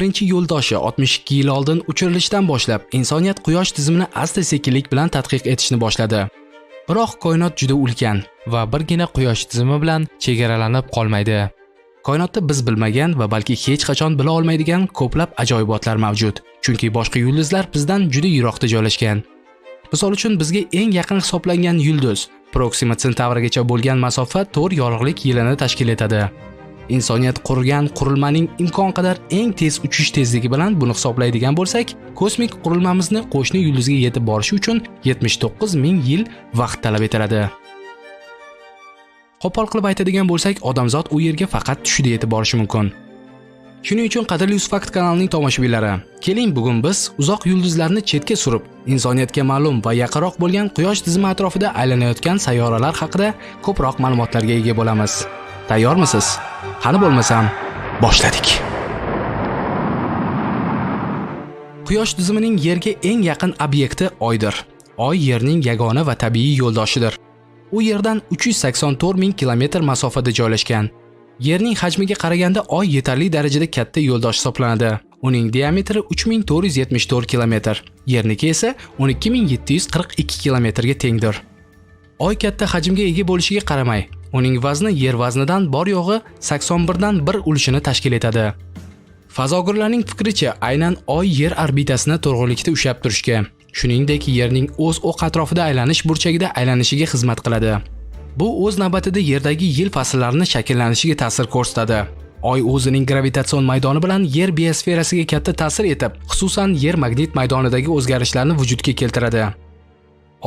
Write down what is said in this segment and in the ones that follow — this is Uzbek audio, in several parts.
birinchi yo'ldoshi 62 yil oldin uchirilishdan boshlab insoniyat quyosh tizimini asta sekinlik bilan tadqiq etishni boshladi. Biroq koinot juda ulkan va birgina quyosh tizimi bilan chegaralanib qolmaydi. koinotda biz bilmagan va balki hech qachon bila olmaydigan ko'plab ajoyibotlar mavjud chunki boshqa yulduzlar bizdan juda yiroqda joylashgan. Misol uchun bizga eng yaqin hisoblangan yulduz proxima centavragacha bo'lgan masofa 4 yorug'lik yilini tashkil etadi. Insoniyat qurgan qurilmaning imkon qadar eng tez uchish tezligi bilan buni hisoblaydigan bo'lsak kosmik qurilmamizni qo'shni yulduzga yetib borishi uchun 79 ming yil vaqt talab etiladi. Qo'pol qilib aytadigan bo'lsak odamzod u yerga faqat tushida yetib borishi mumkin. Shuning uchun qadrli usfakt kanalining tomoshabinlari keling bugun biz uzoq yulduzlarni chetga surib insoniyatga ma'lum va yaqinroq bo'lgan quyosh tizimi atrofida aylanayotgan sayyoralar haqida ko'proq ma'lumotlarga ega bo'lamiz. Tayyormisiz? Qani bo'lmasam? Boshladik. Quyosh tizimining yerga eng yaqin obyekti oydir. Oy yerning yagona va tabiiy yo'ldoshidir. U yerdan 384 ming kilometr masofada joylashgan. Yerning hajmiga qaraganda oy yetarli darajada katta yo'ldosh hisoblanadi. Uning diametri 3474 kilometr. Yerniki esa 12742 kilometrga tengdir. Oy katta hajmga ega bo'lishiga qaramay uning vazni yer vaznidan bor yo'g'i 81 dan 1 ulushini tashkil etadi. Fazogirlarning fikricha aynan oy yer orbitasini to'g'rilikda ushlab turishga shuningdek yerning o'z o'q atrofida aylanish burchagida aylanishiga xizmat qiladi. Bu o'z navbatida yerdagi yil fasllarini shakllanishiga ta'sir ko'rsatadi. Oy o'zining gravitatsion maydoni bilan yer biosferasiga katta ta'sir etib xususan yer magnit maydonidagi o'zgarishlarni vujudga keltiradi.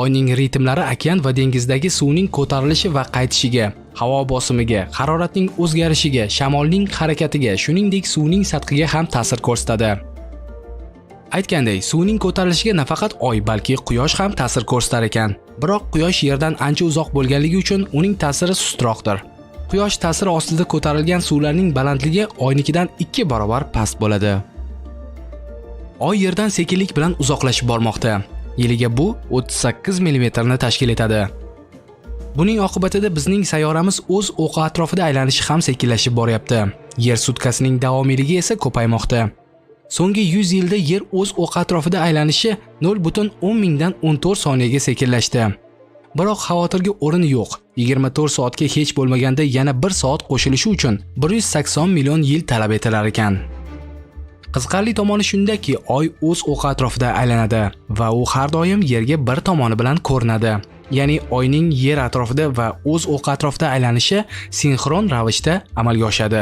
Oyning ritmlari okean va dengizdagi suvning ko'tarilishi va qaytishiga havo bosimiga haroratning o'zgarishiga shamolning harakatiga shuningdek suvning sathiga ham ta'sir ko'rsatadi. Aytganday suvning ko'tarilishiga nafaqat oy balki quyosh ham ta'sir ko'rsatar ekan. Biroq quyosh yerdan ancha uzoq bo'lganligi uchun uning ta'siri sustroqdir quyosh ta'siri ostida ko'tarilgan suvlarning balandligi oynikidan 2 barobar past bo'ladi. Oy yerdan sekinlik bilan uzoqlashib bormoqda. Yiliga bu 38 mm ni tashkil etadi. Buning oqibatida bizning sayyoramiz o'z o'qi atrofida aylanishi ham sekinlashib boryapti. Yer sutkasining davomiyligi esa ko'paymoqda. So'nggi 100 yilda yer o'z o'qi atrofida aylanishi 0.10 mingdan 14 soniyaga sekinlashdi. Biroq xavotirga o'rin yo'q. 24 soatga hech bo'lmaganda yana 1 soat qo'shilishi uchun 180 million yil talab etilar ekan. Qiziqarli tomoni shundaki oy o'z o'qi atrofida aylanadi va u har doim yerga bir tomoni bilan ko'rinadi. Ya'ni oyning yer atrofida va o'z o'qi atrofida aylanishi sinxron ravishda amalga oshadi.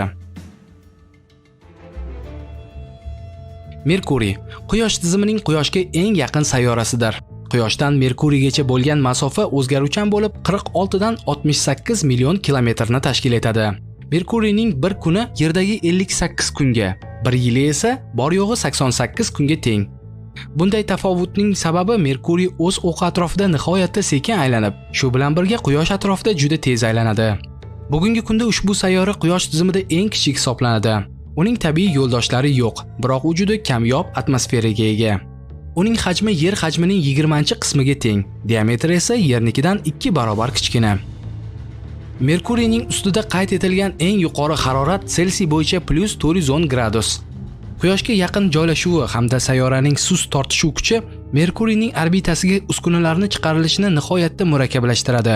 Merkuriy quyosh tizimining quyoshga eng yaqin sayyorasidir. Quyoshdan merkuriygacha bo'lgan masofa o'zgaruvchan bo'lib 46 dan 68 million kilometrni tashkil etadi. Merkuriyning bir kuni yerdagi 58 kunga bir yili esa bor yo'g'i 88 kunga teng. Bunday tafovutning sababi merkuriy o'z o'qi atrofida nihoyatda sekin aylanib shu bilan birga quyosh atrofida juda tez aylanadi. Bugungi kunda ushbu sayyora quyosh tizimida eng kichik hisoblanadi. Uning tabiiy yo'ldoshlari yo'q biroq u juda kamyob atmosferaga ega. Uning hajmi yer hajmining 20 qismiga teng diametri esa yernikidan 2 barobar kichkina. Merkuriyning ustida qayd etilgan eng yuqori harorat selsiy bo'yicha plyus 410 gradus. Quyoshga yaqin joylashuvi hamda sayyoraning sust tortishuv kuchi merkuriyning orbitasiga uskunalarni chiqarilishini nihoyatda murakkablashtiradi.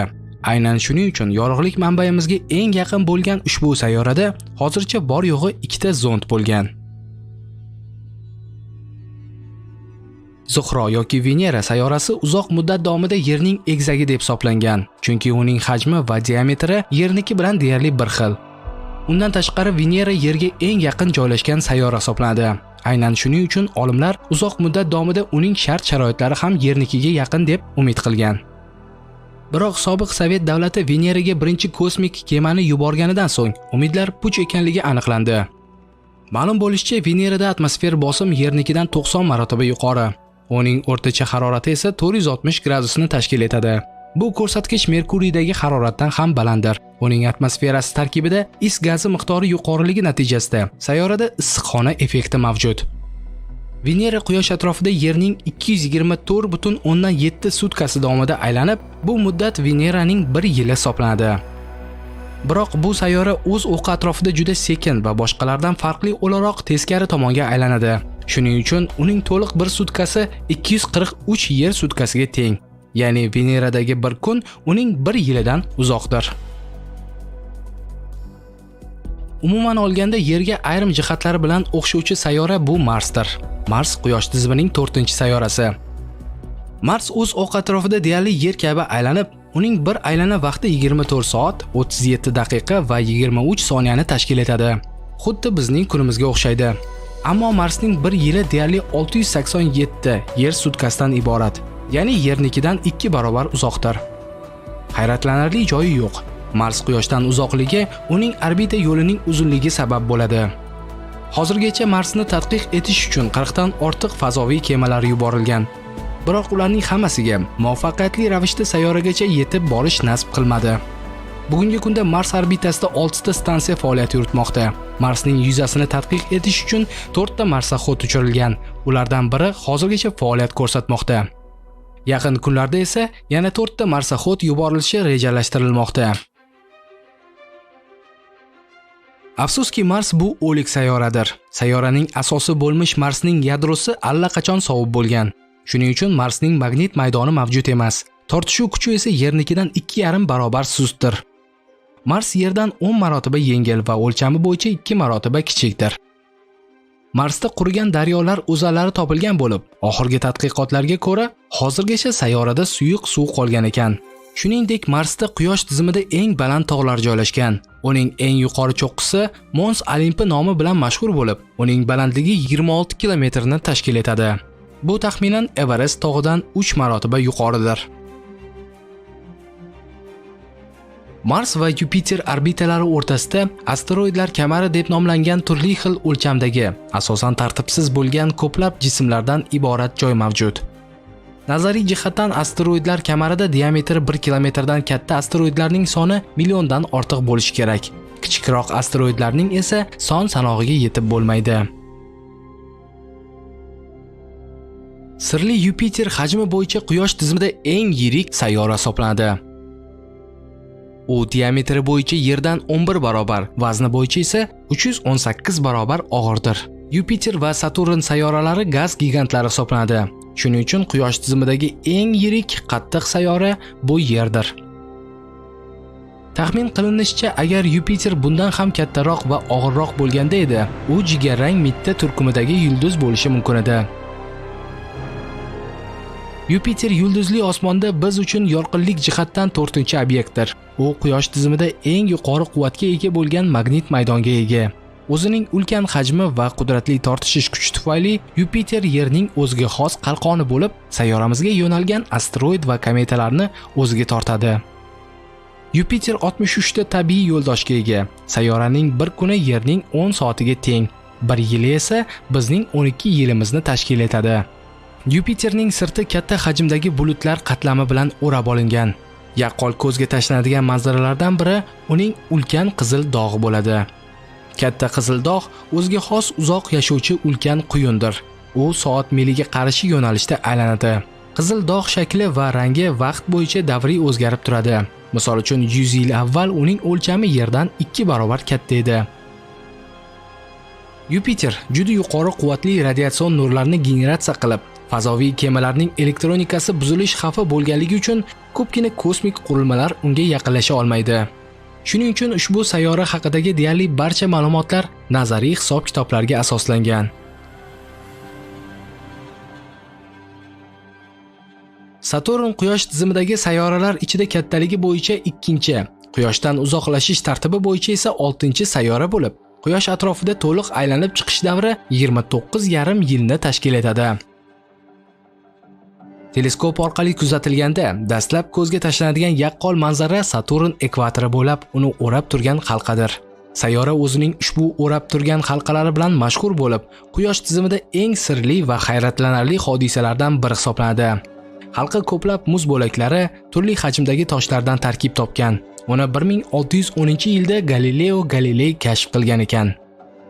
Aynan shuning uchun yorug'lik manbayimizga eng yaqin bo'lgan ushbu sayyorada hozircha bor yo'g'i ikkita zond bo'lgan. Zuhro yoki Venera sayyorasi uzoq muddat davomida Yerning egzagi deb hisoblangan, chunki uning hajmi va diametri Yerniki bilan deyarli bir xil. Undan tashqari Venera Yerga eng yaqin joylashgan sayyora hisoblanadi. Aynan shuning uchun olimlar uzoq muddat davomida uning shart-sharoitlari ham Yernikiga yaqin deb umid qilgan. Biroq sobiq Sovet davlati Veneraga birinchi kosmik kemani yuborganidan so'ng umidlar puch ekanligi aniqlandi. Ma'lum bo'lishicha, Venerada atmosfer bosim Yernikidan 90 marotaba yuqori. Uning o'rtacha harorati esa 460 gradusni tashkil etadi. Bu ko'rsatkich Merkuriydagi haroratdan ham balanddir. Uning atmosferasi tarkibida is gazi miqdori yuqoriligi natijasida sayyorada issiqxona effekti mavjud. Venera quyosh atrofida Yerning 224.7 sutkasi davomida aylanib, bu muddat Veneraning 1 yili hisoblanadi. Biroq bu sayyora o'z o'qi atrofida juda sekin va boshqalardan farqli o'laroq teskari tomonga aylanadi. Shuning uchun uning to'liq bir sutkasi 243 yer sutkasiga teng. Ya'ni Veneradagi bir kun uning bir yilidan uzoqdir. Umuman olganda Yerga ayrim jihatlari bilan o'xshovchi sayyora bu Marsdir. Mars Quyosh tizimining 4-sayyorasi. Mars o'z o'q atrofida deyarli Yer kabi aylanib, uning bir aylana vaqti 24 soat, 37 daqiqa va 23 soniyani tashkil etadi. Xuddi bizning kunimizga o'xshaydi. Ammo Marsning bir yili deyarli 687 Yer sutkasidan iborat, ya'ni Yernikidan 2 barobar uzoqdir. Hayratlanarli joyi yo'q. Mars Quyoshdan uzoqligi uning orbita yo'lining uzunligi sabab bo'ladi. Hozirgacha Marsni tadqiq etish uchun 40 dan ortiq fazoviy kemalar yuborilgan. Biroq ularning hammasiga muvaffaqiyatli ravishda sayyoragacha yetib borish nasib qilmadi. Bugungi kunda Mars orbitasida 6 ta stansiya faoliyat yuritmoqda. Marsning yuzasini tadqiq etish uchun 4 ta marsaxod uchirilgan. Ulardan biri hozirgacha faoliyat ko'rsatmoqda. Yaqin kunlarda esa yana 4 ta marsaxod yuborilishi rejalashtirilmoqda. Afsuski Mars bu o'lik sayyoradir. Sayyoraning asosi bo'lmish Marsning yadrosi allaqachon sovib bo'lgan. Shuning uchun Marsning magnit maydoni mavjud emas. Tortishuv kuchi esa Yernikidan 2,5 barobar sustdir. Mars Yerdan 10 marotaba yengil va o'lchami bo'yicha 2 marotaba kichikdir. Marsda qurigan daryolar o'zalari topilgan bo'lib, oxirgi tadqiqotlarga ko'ra, hozirgacha sayyorada suyuq suv qolgan ekan. Shuningdek, Marsda Quyosh tizimida eng baland tog'lar joylashgan. Uning eng yuqori cho'qqisi Mons Olimpi nomi bilan mashhur bo'lib, uning balandligi 26 kilometrni tashkil etadi. Bu taxminan Everest tog'idan 3 marotaba yuqoridir. Mars va Yupiter orbitalari o'rtasida asteroidlar kamari deb nomlangan turli xil o'lchamdagi, asosan tartibsiz bo'lgan ko'plab jismlardan iborat joy mavjud. Nazariy jihatdan asteroidlar kamarida diametri 1 kilometrdan katta asteroidlarning soni milliondan ortiq bo'lishi kerak. Kichikroq asteroidlarning esa son sanog'iga yetib bo'lmaydi. Sirli Yupiter hajmi bo'yicha Quyosh tizimida eng yirik sayyora hisoblanadi. U diametri bo'yicha Yerdan 11 barobar, vazni bo'yicha esa 318 barobar og'irdir. Yupiter va Saturn sayyoralari gaz gigantlari hisoblanadi. Shuning uchun Quyosh tizimidagi eng yirik qattiq sayyora bu Yerdir. Taxmin qilinishicha, agar Yupiter bundan ham kattaroq va og'irroq bo'lganda edi, u jigarrang mitta turkumidagi yulduz bo'lishi mumkin edi. Yupiter yulduzli osmonda biz uchun yorqinlik jihatdan 4-obyektdir. U Quyosh tizimida eng yuqori quvvatga ega bo'lgan magnit maydonga ega. O'zining ulkan hajmi va qudratli tortishish kuchi tufayli Yupiter Yerning o'ziga xos qalqoni bo'lib, sayyoramizga yo'nalgan asteroid va kometalarni o'ziga tortadi. Yupiter 63 ta tabiiy yo'ldoshga ega. Sayyoraning bir kuni Yerning 10 soatiga teng, bir yili esa bizning 12 yilimizni tashkil etadi. Yupiterning sirti katta hajmdagi bulutlar qatlami bilan o'rab olingan. Yaqqol ko'zga tashlanadigan manzaralardan biri uning ulkan qizil dog'i bo'ladi. Katta qizil dog' o'ziga xos uzoq yashovchi ulkan quyundir. U soat miliga qarshi yo'nalishda aylanadi. Qizil dog' shakli va rangi vaqt bo'yicha davriy o'zgarib turadi. Misol uchun 100 yil avval uning o'lchami Yerdan 2 barobar katta edi. Yupiter juda yuqori quvvatli radiatsion nurlarni generatsiya qilib, fazoviy kemalarning elektronikasi buzilish xavfi bo'lganligi uchun ko'pgina kosmik qurilmalar unga yaqinlasha olmaydi. Shuning uchun ushbu sayyora haqidagi deyarli barcha ma'lumotlar nazariy hisob-kitoblarga asoslangan. Saturn Quyosh tizimidagi sayyoralar ichida kattaligi bo'yicha ikkinchi, Quyoshdan uzoqlashish tartibi bo'yicha esa 6-sayyora bo'lib, Quyosh atrofida to'liq aylanib chiqish davri 29,5 yilni tashkil etadi. Teleskop orqali kuzatilganda dastlab ko'zga tashlanadigan yaqqol manzara Saturn ekvatori bo'lib, uni o'rab turgan halqadir. Sayyora o'zining ushbu o'rab turgan halqalari bilan mashhur bo'lib, Quyosh tizimida eng sirli va hayratlanarli hodisalardan biri hisoblanadi. Halqa ko'plab muz bo'laklari, turli hajmdagi toshlardan tarkib topgan. Uni 1610-yilda Galileo Galilei kashf qilgan ekan.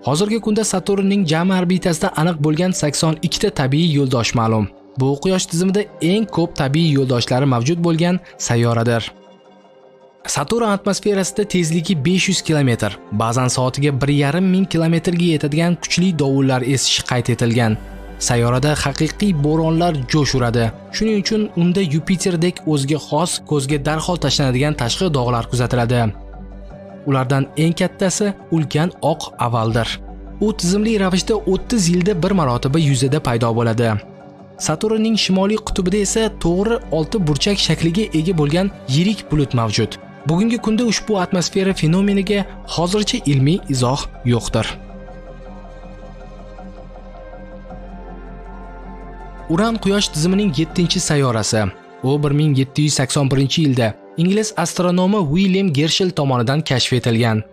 Hozirgi kunda Saturnning jami orbitasida aniq bo'lgan 82 ta tabiiy yo'ldosh ma'lum. Bu Quyosh tizimida eng ko'p tabiiy yo'ldoshlari mavjud bo'lgan sayyoradir. Saturn atmosferasida tezligi 500 km, ba'zan soatiga 1,5 ming kilometrga yetadigan kuchli dovullar esishi qayd etilgan. Sayyorada haqiqiy bo'ronlar jo'sh uradi. Shuning uchun unda Yupiterdek o'ziga xos, ko'zga darhol tashlanadigan tashqi dog'lar kuzatiladi. Ulardan eng kattasi ulkan oq avaldir. U tizimli ravishda 30 yilda bir marotaba yuzada paydo bo'ladi. Saturnning shimoliy qutbida esa to'g'ri olti burchak shakliga ega bo'lgan yirik bulut mavjud. Bugungi kunda ushbu atmosfera fenomeniga hozircha ilmiy izoh yo'qdir. Uran quyosh tizimining 7-sayyorasi. U 1781-yilda ingliz astronomi William Gershel tomonidan kashf etilgan.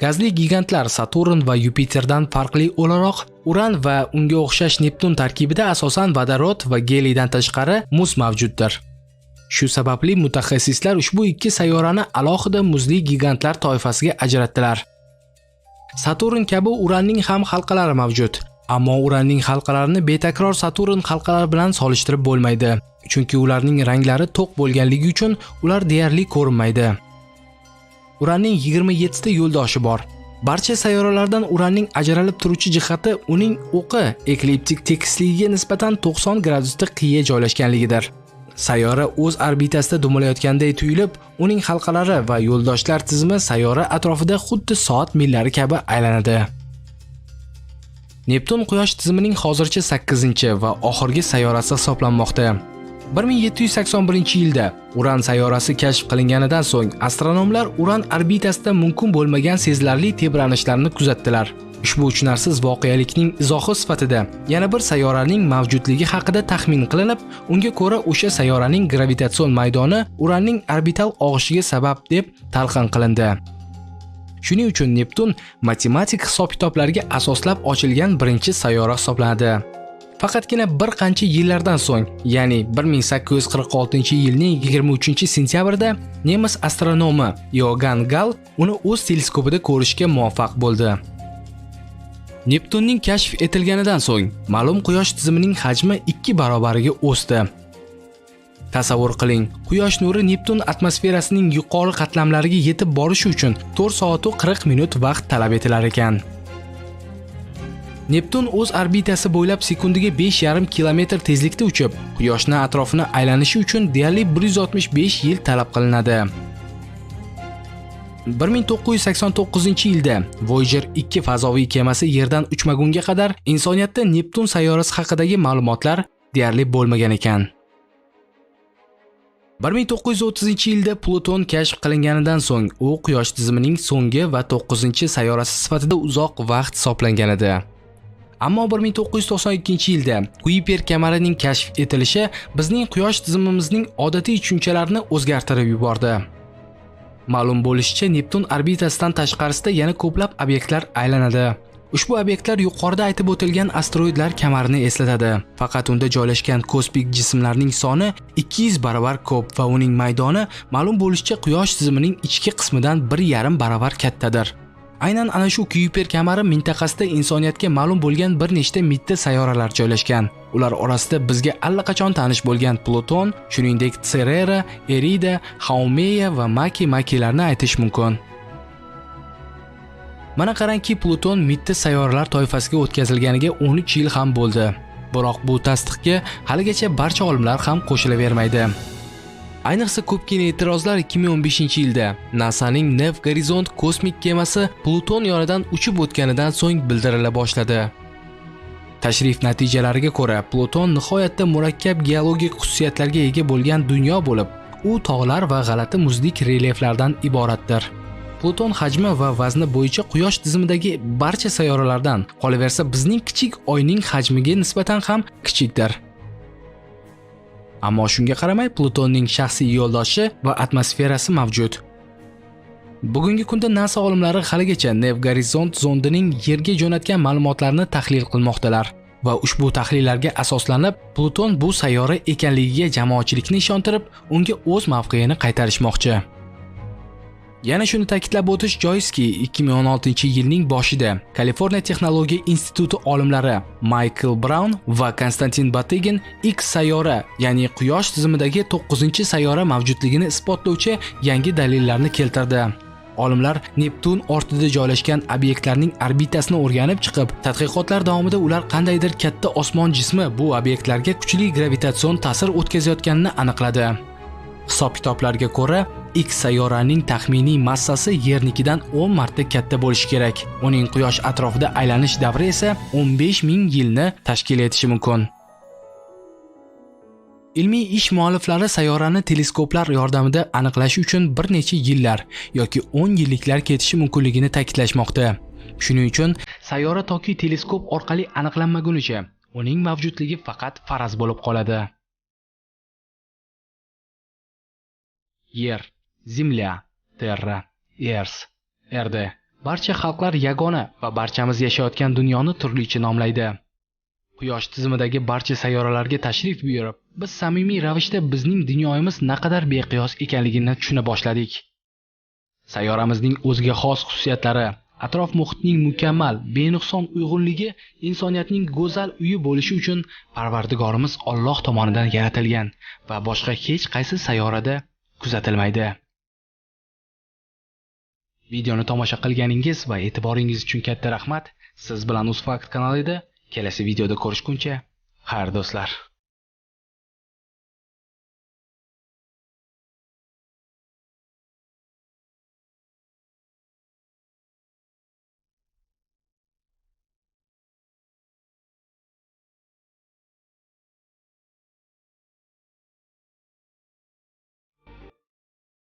Gazli gigantlar Saturn va Yupiterdan farqli o'laroq, Uran va unga o'xshash Neptun tarkibida asosan vodorod va geliydan tashqari muz mavjuddir. Shu sababli mutaxassislar ushbu ikki sayyorani alohida muzli gigantlar toifasiga ajratdilar. Saturn kabi Uranning ham halqalari mavjud, ammo Uranning halqalarini betakror Saturn halqalari bilan solishtirib bo'lmaydi, chunki ularning ranglari to'q bo'lganligi uchun ular deyarli ko'rinmaydi. Uranning 27 ta yo'ldoshi bor. Barcha sayyoralardan Uranning ajralib turuvchi jihati uning o'qi ekliptik tekisligiga nisbatan 90 gradusda qiya joylashganligidir. Sayyora o'z orbitasida dumalayotganday tuyulib, uning halqalari va yo'ldoshlar tizimi sayyora atrofida xuddi soat millari kabi aylanadi. Neptun quyosh tizimining hozircha 8 va oxirgi sayyorasi hisoblanmoqda. 1781-yilda Uran sayyorasi kashf qilinganidan so'ng astronomlar Uran orbitasida mumkin bo'lmagan sezilarli tebranishlarni kuzatdilar. Ushbu uchnarsiz voqealikning izohi sifatida yana bir sayyoraning mavjudligi haqida taxmin qilinib, unga ko'ra o'sha sayyoraning gravitatsion maydoni Uranning orbital og'ishiga sabab deb talqin qilindi. Shuning uchun Neptun matematik hisob-kitoblarga asoslab ochilgan birinchi sayyora hisoblanadi. Faqatgina bir qancha yillardan so'ng, ya'ni 1846-yilning 23-sentyabrida nemis astronomi Johann Gall uni o'z teleskopida ko'rishga muvaffaq bo'ldi. Neptunning kashf etilganidan so'ng, ma'lum quyosh tizimining hajmi 2 barobariga o'sdi. Tasavvur qiling, quyosh nuri Neptun atmosferasining yuqori qatlamlariga yetib borishi uchun 4 soat 40 minut vaqt talab etilar ekan. Neptun o'z orbitasi bo'ylab sekundiga 5,5 kilometr tezlikda uchib, Quyoshni atrofini aylanishi uchun deyarli 165 yil talab qilinadi. 1989-yilda Voyager 2 fazoviy kemasi Yerdan uchmagunga qadar insoniyatda Neptun sayyorasi haqidagi ma'lumotlar deyarli bo'lmagan ekan. 1930-yilda Pluton kashf qilinganidan so'ng u Quyosh tizimining so'nggi va 9-sayyorasi sifatida uzoq vaqt hisoblangan edi. Ammo 1992-yilda Kuiper kamarining kashf etilishi bizning Quyosh tizimimizning odatiy tushunchalarini o'zgartirib yubordi. Ma'lum bo'lishicha, Neptun orbitasidan tashqarisida yana ko'plab obyektlar aylanadi. Ushbu obyektlar yuqorida aytib o'tilgan asteroidlar kamarini eslatadi. Faqat unda joylashgan kosmik jismlarning soni 200 barobar ko'p va uning maydoni ma'lum bo'lishicha Quyosh tizimining ichki qismidan 1,5 barobar kattadir. Aynan ana shu Kuiper kamari mintaqasida insoniyatga ma'lum bo'lgan bir nechta mitti sayyoralar joylashgan. Ular orasida bizga allaqachon tanish bo'lgan Pluton, shuningdek Cerera, Erida, Haumea va Maki Makilarni aytish mumkin. Mana qarangki, Pluton mitti sayyoralar toifasiga o'tkazilganiga 13 yil ham bo'ldi. Biroq bu tasdiqga haligacha barcha olimlar ham qo'shilavermaydi. Ayniqsa ko'pgina e'tirozlar 2015-yilda NASAning Nev Gorizont kosmik kemasi Pluton yonidan uchib o'tganidan so'ng bildirila boshladi. Tashrif natijalariga ko'ra, Pluton nihoyatda murakkab geologik xususiyatlarga ega bo'lgan dunyo bo'lib, u tog'lar va g'alati muzlik relyeflardan iboratdir. Pluton hajmi va vazni bo'yicha Quyosh tizimidagi barcha sayyoralardan, qolaversa bizning kichik Oyning hajmiga nisbatan ham kichikdir. Ammo shunga qaramay Plutonning shaxsiy yo'ldoshi va atmosferasi mavjud. Bugungi kunda NASA olimlari haligacha Nev Gorizont zondining Yerga jo'natgan ma'lumotlarni tahlil qilmoqdalar va ushbu tahlillarga asoslanib, Pluton bu sayyora ekanligiga jamoatchilikni ishontirib, unga o'z mavqeini qaytarishmoqchi. Yana shuni ta'kidlab o'tish joizki, 2016-yilning boshida Kaliforniya texnologiya instituti olimlari Michael Brown va Konstantin Batygin X sayyora, ya'ni Quyosh tizimidagi 9-sayyora mavjudligini isbotlovchi yangi dalillarni keltirdi. Olimlar Neptun ortida joylashgan obyektlarning orbitasini o'rganib chiqib, tadqiqotlar davomida ular qandaydir katta osmon jismi bu obyektlarga kuchli gravitatsion ta'sir o'tkazayotganini aniqladi. Hisob-kitoblarga ko'ra, X sayyoraning taxminiy massasi Yernikidan 10 marta katta bo'lishi kerak. Uning Quyosh atrofida aylanish davri esa 15 ming yilni tashkil etishi mumkin. Ilmiy ish mualliflari sayyorani teleskoplar yordamida aniqlash uchun bir necha yillar yoki 10 yilliklar ketishi mumkinligini ta'kidlashmoqda. Shuning uchun sayyora toki teleskop orqali aniqlanmagunicha uning mavjudligi faqat faraz bo'lib qoladi. Yer, Земля, Terra, Ers, Erde. Barcha xalqlar yagona va barchamiz yashayotgan dunyoni turlicha nomlaydi. Quyosh tizimidagi barcha sayyoralarga tashrif buyurib, biz samimiy ravishda bizning dunyoyimiz naqadar beqiyos ekanligini tushuna boshladik. Sayyoramizning o'ziga xos xususiyatlari, atrof muhitning mukammal, benuqson uyg'unligi insoniyatning go'zal uyi bo'lishi uchun Parvardigorimiz Alloh tomonidan yaratilgan va boshqa hech qaysi sayyorada kuzatilmaydi. Videoni tomosha qilganingiz va e'tiboringiz uchun katta rahmat. Siz bilan UzFakt kanalida kelasi videoda ko'rishguncha, xayr do'stlar.